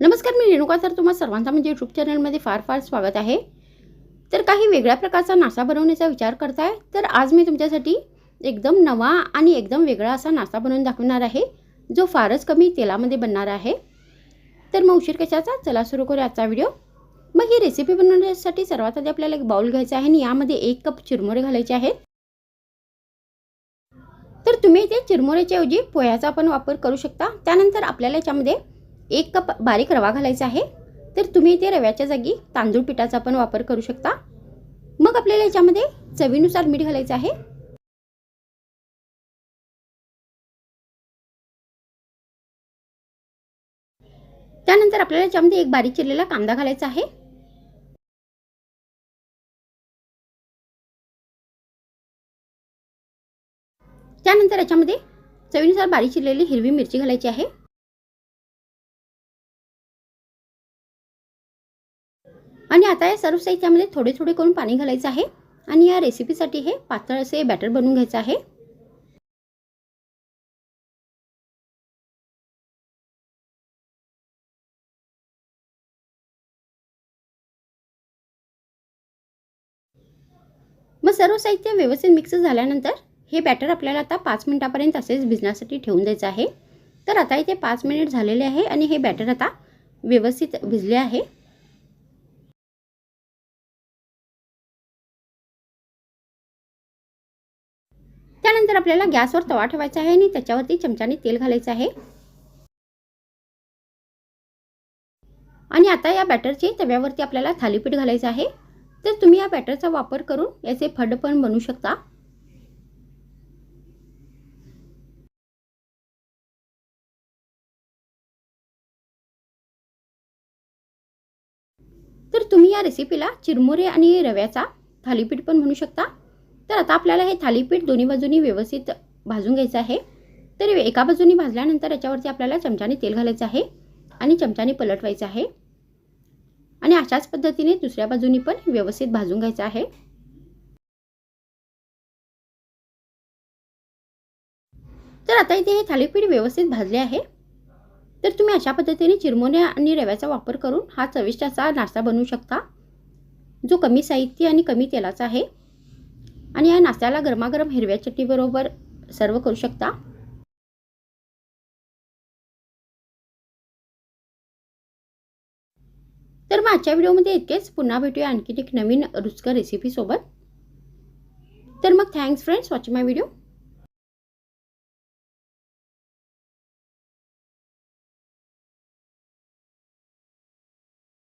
नमस्कार मी रेणुका. तर तुम्हा सर्वांचा म्हणजे यूट्यूब चॅनलमध्ये फार फार स्वागत आहे. तर काही वेगळ्या प्रकारचा नाश्ता बनवण्याचा विचार करताय तर आज मी तुमच्यासाठी एकदम नवा आणि एकदम वेगळा असा नाश्ता बनवून दाखवणार आहे जो फारच कमी तेलामध्ये बनणार आहे. तर मग उशीर कशाचा? चला सुरू करूया आजचा व्हिडिओ. मग ही रेसिपी बनवण्यासाठी सर्वात आधी आपल्याला एक बाउल घ्यायचा आहे आणि यामध्ये एक कप चिरमुरे घालायचे आहेत. तर तुम्ही इथे चिरमुऱ्याच्या ऐवजी पोह्याचा पण वापर करू शकता. त्यानंतर आपल्याला याच्यामध्ये एक कप बारीक रवा घालायचा आहे तर तुम्ही इथे रव्याच्या जागी तांदूळ पिठाचा पण वापर करू शकता. मग आपल्याला याच्यामध्ये चवीनुसार मीठ घालायचं आहे. त्यानंतर आपल्याला याच्यामध्ये एक बारीक चिरलेला कांदा घालायचा आहे. त्यानंतर याच्यामध्ये चवीनुसार बारीक चिरलेली हिरवी मिरची घालायची आहे. आणि आता या सर्व साहित्यामध्ये थोडे थोडे करून पाणी घालायचं आहे. आणि या रेसिपीसाठी हे पातळ असे बॅटर बनवून घ्यायचं आहे. मग सर्व साहित्य व्यवस्थित मिक्स झाल्यानंतर हे बॅटर आपल्याला आता पाच मिनिटापर्यंत असेच भिजण्यासाठी ठेवून द्यायचं आहे. तर आता इथे पाच मिनिट झालेले आहे आणि हे बॅटर आता व्यवस्थित भिजले आहे. त्यानंतर आपल्याला गॅसवर तवा ठेवायचा आहे आणि त्याच्यावरती चमच्याने तेल घालायचं आहे. आणि आता या बॅटरचे तव्यावरती आपल्याला थालीपीठ घालायचं आहे. तर तुम्ही या बॅटरचा वापर करून याचे फड पण बनवू शकता. तर तुम्ही या रेसिपीला चिरमुरे आणि रव्याचा थालीपीठ पण म्हणू शकता. तर आता आपल्याला हे थालीपीठ दोन्ही बाजूनी व्यवस्थित भाजून घ्यायचं आहे. तर एका बाजूनी भाजल्यानंतर याच्यावरती आपल्याला चमच्याने तेल घालायचं आहे आणि चमच्याने पलटवायचं आहे. आणि अशाच पद्धतीने दुसऱ्या बाजूनी पण व्यवस्थित भाजून घ्यायचं आहे. तर आता इथे हे थालीपीठ व्यवस्थित भाजले आहे. तर तुम्ही अशा पद्धतीने चिरमुरे आणि रव्याचा वापर करून हा चविष्ट असा नाश्ता बनवू शकता जो कमी साहित्य आणि कमी तेलाचा आहे. आणि या नाश्त्याला गरमागरम हिरव्या चटणीबरोबर सर्व करू शकता. तर मग आजच्या व्हिडिओमध्ये इतकेच. पुन्हा भेटूया आणखी एक नवीन रुचकर रेसिपीसोबत तर मग thanks friends watching my video